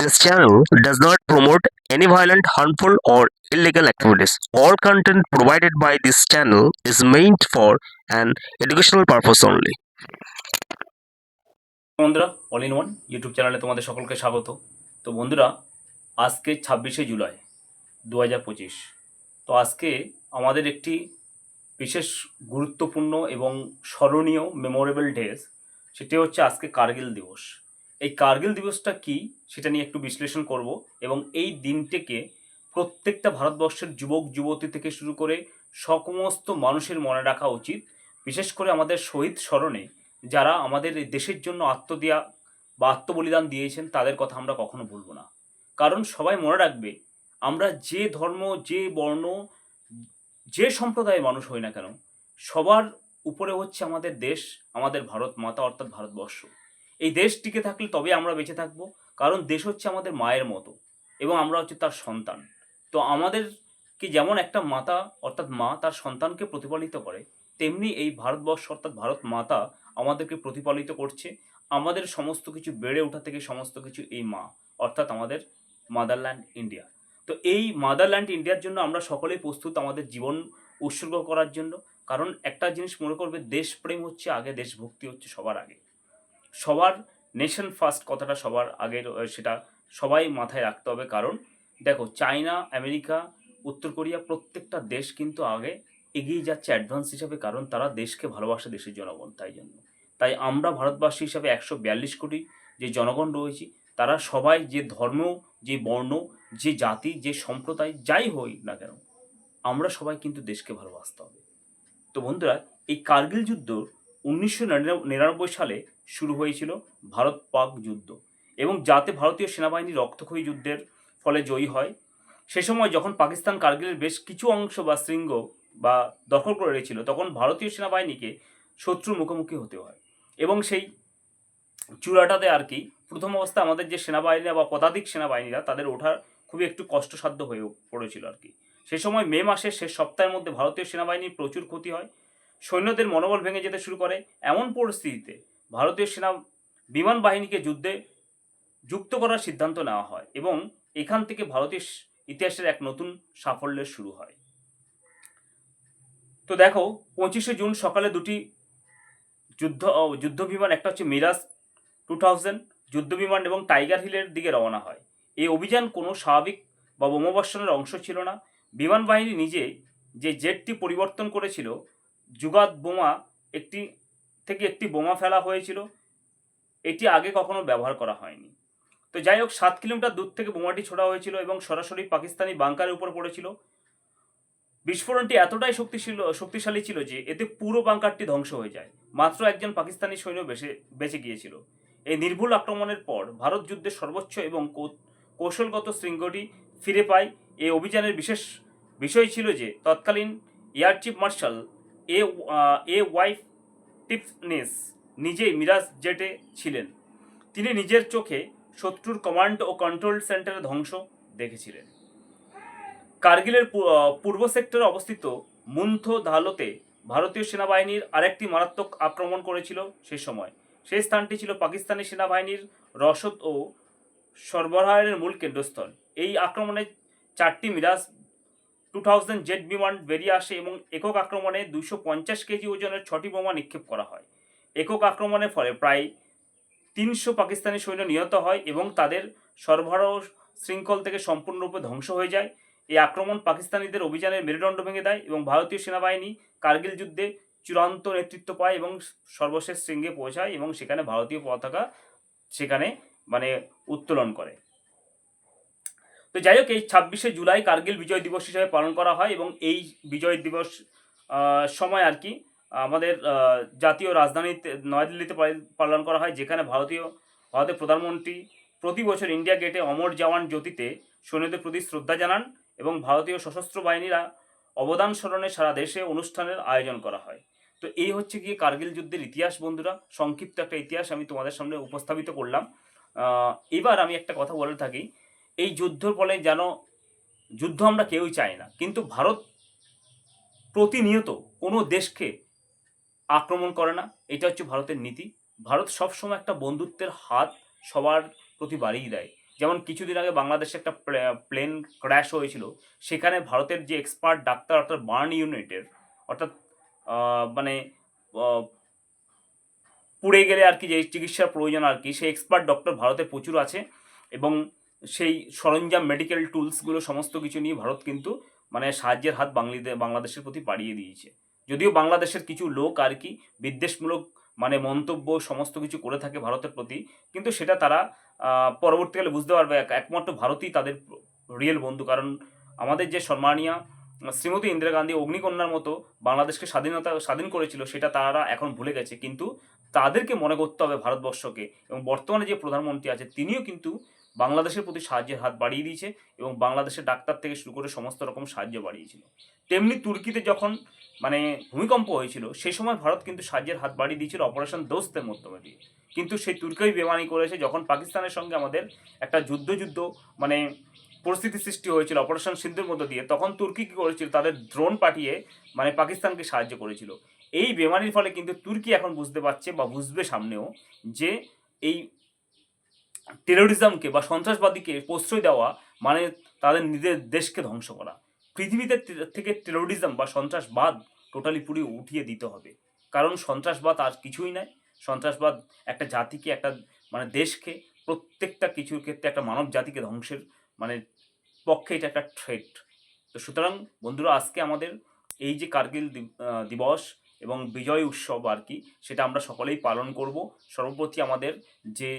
This channel does not promote any violent, harmful, or illegal activities. All content provided by this channel is meant for an educational purpose only. বন্ধুরা all in one YouTube চ্যানেলে তোমাদের সকলকে স্বাগত তো বন্ধুরা আজকে ছাব্বিশে জুলাই দু হাজার পঁচিশ তো আজকে আমাদের একটি বিশেষ গুরুত্বপূর্ণ এবং স্মরণীয় মেমোরেবল ডেজ সেটি হচ্ছে আজকে কার্গিল দিবস এই কার্গিল দিবসটা কি সেটা নিয়ে একটু বিশ্লেষণ করব এবং এই দিনটিকে প্রত্যেকটা ভারতবর্ষের যুবক, যুবতী থেকে শুরু করে সমস্ত মানুষের মনে রাখা উচিত, বিশেষ করে আমাদের শহীদ স্মরণে যারা আমাদের দেশের জন্য আত্মদিয়া বা আত্মবলিদান দিয়েছেন তাদের কথা আমরা কখনো ভুলব না। কারণ সবাই মনে রাখবে, আমরা যে ধর্ম, যে বর্ণ, যে সম্প্রদায়ের মানুষ হই না কেন, সবার উপরে হচ্ছে আমাদের দেশ, আমাদের ভারত মাতা অর্থাৎ ভারতবর্ষ। এই দেশ টিকে থাকলে তবে আমরা বেঁচে থাকব। কারণ দেশ হচ্ছে আমাদের মায়ের মতো এবং আমরা হচ্ছে তার সন্তান। তো আমাদেরকে যেমন একটা মাতা অর্থাৎ মা তার সন্তানকে প্রতিপালিত করে, তেমনি এই ভারতবর্ষ অর্থাৎ ভারত মাতা আমাদেরকে প্রতিপালিত করছে। আমাদের সমস্ত কিছু বেড়ে ওঠা থেকে সমস্ত কিছু এই মা অর্থাৎ আমাদের মাদারল্যান্ড ইন্ডিয়া। তো এই মাদারল্যান্ড ইন্ডিয়ার জন্য আমরা সকলেই প্রস্তুত আমাদের জীবন উৎসর্গ করার জন্য। কারণ একটা জিনিস মনে করবে, দেশপ্রেম হচ্ছে আগে, দেশভক্তি হচ্ছে সবার আগে। সবার নেশন ফার্স্ট কথাটা সবার আগে সেটা সবাই মাথায় রাখতে হবে। কারণ দেখো, চায়না, আমেরিকা, উত্তর কোরিয়া প্রত্যেকটা দেশ কিন্তু আগে এগিয়ে যাচ্ছে অ্যাডভান্স হিসাবে। কারণ তারা দেশকে ভালোবাসে দেশের জনগণ, তাই জন্য। তাই আমরা ভারতবাসী হিসাবে একশো বিয়াল্লিশ কোটি যে জনগণ রয়েছি, তারা সবাই যে ধর্ম, যে বর্ণ, যে জাতি, যে সম্প্রদায়, যাই হই না কেন, আমরা সবাই কিন্তু দেশকে ভালোবাসতে হবে। তো বন্ধুরা, এই কার্গিল যুদ্ধ উনিশশো নিরানব্বই সালে শুরু হয়েছিল ভারত পাক যুদ্ধ এবং যাতে ভারতীয় সেনাবাহিনী রক্তক্ষয়ী যুদ্ধের ফলে জয়ী হয়, সে সময় যখন পাকিস্তান কার্গিলের বেশ কিছু অংশ বা শৃঙ্গ বা দখল করে রেখেছিল, তখন ভারতীয় সেনাবাহিনীকে শত্রুর মুখোমুখি হতে হয় এবং সেই চূড়াটাতে আর কি প্রথম অবস্থায় আমাদের যে সেনাবাহিনী বা পদাতিক সেনাবাহিনীরা, তাদের ওঠার খুবই একটু কষ্টসাধ্য হয়ে পড়েছিল আর কি। সে সময় মে মাসের শেষ সপ্তাহের মধ্যে ভারতীয় সেনাবাহিনীর প্রচুর ক্ষতি হয় সৈন্যদের মনোবল ভেঙে যেতে শুরু করে এমন পরিস্থিতিতে ভারতীয় সেনা বিমান বাহিনীকে যুদ্ধে যুক্ত করার সিদ্ধান্ত নেওয়া হয় এবং এখান থেকে ভারতীয় ইতিহাসের এক নতুন সাফল্যের শুরু হয়। তো দেখো, পঁচিশে জুন সকালে দুটি যুদ্ধ যুদ্ধ বিমান একটা হচ্ছে মিরাজ টু থাউজেন্ড যুদ্ধ বিমান এবং টাইগার হিলের দিকে রওনা হয়। এই অভিযান কোনো স্বাভাবিক বা বোমাবর্ষণের অংশ ছিল না। বিমান বাহিনী নিজে যে জেটটি পরিবর্তন করেছিল যুগাত বোমা একটি, থেকে একটি বোমা ফেলা হয়েছিল। এটি আগে কখনো ব্যবহার করা হয়নি। তো যাই হোক সাত কিলোমিটার দূর থেকে বোমাটি ছোড়া হয়েছিল এবং সরাসরি পাকিস্তানি বাংকারের উপর পড়েছিল। বিস্ফোরণটি এতটাই শক্তিশীল, শক্তিশালী ছিল যে এতে পুরো বাংকারটি ধ্বংস হয়ে যায়। মাত্র একজন পাকিস্তানি সৈন্য বেঁচে বেঁচে গিয়েছিল। এই নির্ভুল আক্রমণের পর ভারত যুদ্ধের সর্বোচ্চ এবং কৌশলগত শৃঙ্গটি ফিরে পায়। এই অভিযানের বিশেষ বিষয় ছিল যে তৎকালীন air chief marshal A A Y Tipnis নিজেই মিরাজ জেটে ছিলেন। তিনি নিজের চোখে শত্রুর কমান্ড ও কন্ট্রোল সেন্টারে ধ্বংস দেখেছিলেন। কার্গিলের পূর্ব সেক্টরে অবস্থিত মুন্থ ধালোতে ভারতীয় সেনাবাহিনীর আরেকটি মারাত্মক আক্রমণ করেছিল সে সময়। সেই স্থানটি ছিল পাকিস্তানি সেনাবাহিনীর রসদ ও সরবরাহের মূল কেন্দ্রস্থল। এই আক্রমণে চারটি মিরাজ টু থাউজেন্ড জেট বিমান বেরিয়ে আসে এবং একক আক্রমণে দুশো পঞ্চাশ কেজি ওজনের ছটি বোমা নিক্ষেপ করা হয়। একক আক্রমণের ফলে প্রায় তিনশো পাকিস্তানি সৈন্য নিহত হয় এবং তাদের সরবরাহ শৃঙ্খল থেকে সম্পূর্ণরূপে ধ্বংস হয়ে যায়। এই আক্রমণ পাকিস্তানিদের অভিযানের মেরুদণ্ড ভেঙে দেয় এবং ভারতীয় সেনাবাহিনী কার্গিল যুদ্ধে চূড়ান্ত নেতৃত্ব পায় এবং সর্বশেষ শৃঙ্গে পৌঁছায় এবং সেখানে ভারতীয় পতাকা সেখানে মানে উত্তোলন করে। তো যাই হোক, এই ছাব্বিশে জুলাই কার্গিল বিজয় দিবস হিসেবে পালন করা হয় এবং এই বিজয় দিবস সময় আর কি, আমাদের জাতীয় রাজধানীতে, নয়াদিল্লিতে পালন করা হয়, যেখানে ভারতীয়, ভারতের প্রধানমন্ত্রী প্রতি বছর ইন্ডিয়া গেটে অমর জওয়ান জ্যোতিতে সৈন্যদের প্রতি শ্রদ্ধা জানান এবং ভারতীয় সশস্ত্র বাহিনীরা অবদান স্মরণে সারা দেশে অনুষ্ঠানের আয়োজন করা হয়। তো এই হচ্ছে গিয়ে কার্গিল যুদ্ধের ইতিহাস বন্ধুরা, সংক্ষিপ্ত একটা ইতিহাস আমি তোমাদের সামনে উপস্থাপিত করলাম। এবার আমি একটা কথা বলে থাকি। এই যুদ্ধর ফলে যেন যুদ্ধ আমরা কেউই চাই না। কিন্তু ভারত প্রতিনিয়ত কোনো দেশকে আক্রমণ করে না। এটা হচ্ছে ভারতের নীতি। ভারত সবসময় একটা বন্ধুত্বের হাত সবার প্রতি বাড়িয়ে দেয়। যেমন কিছুদিন আগে বাংলাদেশে একটা প্লেন ক্র্যাশ হয়েছিল। সেখানে ভারতের যে এক্সপার্ট ডাক্তার অর্থাৎ বার্ন ইউনিটের, অর্থাৎ মানে পুড়ে গেলে আর কি যে চিকিৎসার প্রয়োজন আর কি, সেই এক্সপার্ট ডক্টর ভারতে প্রচুর আছে। এবং সেই সরঞ্জাম মেডিকেল টুলসগুলো সমস্ত কিছু নিয়ে ভারত কিন্তু মানে সাহায্যের হাত বাংলাদেশ বাংলাদেশের প্রতি বাড়িয়ে দিয়েছে। যদিও বাংলাদেশের কিছু লোক আর কি বিদ্বেষমূলক মানে মন্তব্য, সমস্ত কিছু করে থাকে ভারতের প্রতি, কিন্তু সেটা তারা পরবর্তীকালে বুঝতে পারবে। এক- একমাত্র ভারতই তাদের রিয়েল বন্ধু। কারণ আমাদের যে সম্মানীয় শ্রীমতী ইন্দিরা গান্ধী অগ্নিকন্যার মতো বাংলাদেশকে স্বাধীনতা, স্বাধীন করেছিল, সেটা তারা এখন ভুলে গেছে। কিন্তু তাদেরকে মনে করতে হবে ভারতবর্ষকে। এবং বর্তমানে যে প্রধানমন্ত্রী আছে, তিনিও কিন্তু বাংলাদেশের প্রতি সাহায্যের হাত বাড়িয়ে দিয়েছে এবং বাংলাদেশের ডাক্তার থেকে শুরু করে সমস্ত রকম সাহায্য বাড়িয়েছিল। তেমনি তুর্কিতে যখন মানে ভূমিকম্প হয়েছিল, সেই সময় ভারত কিন্তু সাহায্যের হাত বাড়িয়ে দিয়েছিল অপারেশন দোস্তের মাধ্যমে দিয়ে। কিন্তু সেই তুর্কিই বেমানি করেছে যখন পাকিস্তানের সঙ্গে আমাদের একটা যুদ্ধ যুদ্ধ মানে পরিস্থিতি সৃষ্টি হয়েছিল অপারেশন সিন্ধুর মধ্য দিয়ে, তখন তুর্কি কী করেছিল, তাদের ড্রোন পাঠিয়ে মানে পাকিস্তানকে সাহায্য করেছিল। এই বেমানির ফলে কিন্তু তুর্কি এখন বুঝতে পারছে বা বুঝবে সামনেও যে এই টেরোরিজমকে বা সন্ত্রাসবাদীকে প্রশ্রয় দেওয়া মানে তাদের নিজের দেশকে ধ্বংস করা। পৃথিবীতে থেকে টেরোরিজম বা সন্ত্রাসবাদ টোটালি পুরি উঠিয়ে দিতে হবে। কারণ সন্ত্রাসবাদ আর কিছুই নয়। সন্ত্রাসবাদ একটা জাতিকে, একটা মানে দেশকে, প্রত্যেকটা কিছুর ক্ষেত্রে একটা মানব জাতিকে ধ্বংসের মানে পক্ষে এটা একটা থ্রেট তো সুতরাং বন্ধুরা, আজকে আমাদের এই যে কার্গিল দিবস এবং বিজয় উৎসব আর কি, সেটা আমরা সকলেই পালন করব। সর্বপ্রতি আমাদের যে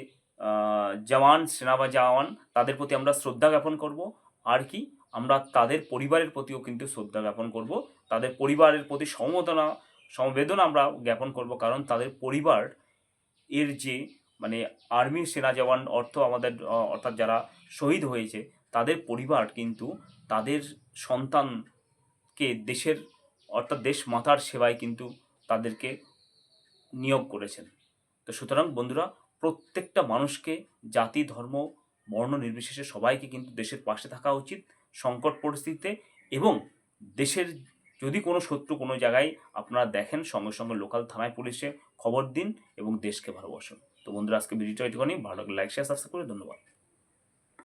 জওয়ান সেনা বা জওয়ান, তাদের প্রতি আমরা শ্রদ্ধা জ্ঞাপন করব। আর কি, আমরা তাদের পরিবারের প্রতিও কিন্তু শ্রদ্ধা জ্ঞাপন করব। তাদের পরিবারের প্রতি সমবেদনা সমবেদনা আমরা জ্ঞাপন করব। কারণ তাদের পরিবার এর যে মানে আর্মি সেনা জওয়ান অর্থ আমাদের, অর্থাৎ যারা শহীদ হয়েছে, তাদের পরিবার কিন্তু তাদের সন্তানকে দেশের, অর্থাৎ দেশ মাতার সেবায় কিন্তু তাদেরকে নিয়োগ করেছেন। তো সুতরাং বন্ধুরা প্রত্যেকটা মানুষকে জাতি, ধর্ম, বর্ণ নির্বিশেষে সবাইকে কিন্তু দেশের পাশে থাকা উচিত, সংকট পরিস্থিতিতে এবং দেশের যদি কোনো শত্রু কোনো জায়গায় আপনারা দেখেন, সঙ্গে সঙ্গে লোকাল থানায় পুলিশে খবর দিন এবং দেশকে ভালোবাসুন। তো বন্ধুরা, আজকে ভিডিওটা এটুখানি। ভালো লাগে লাইক শেয়ার সাবস্ক্রাইব করে ধন্যবাদ।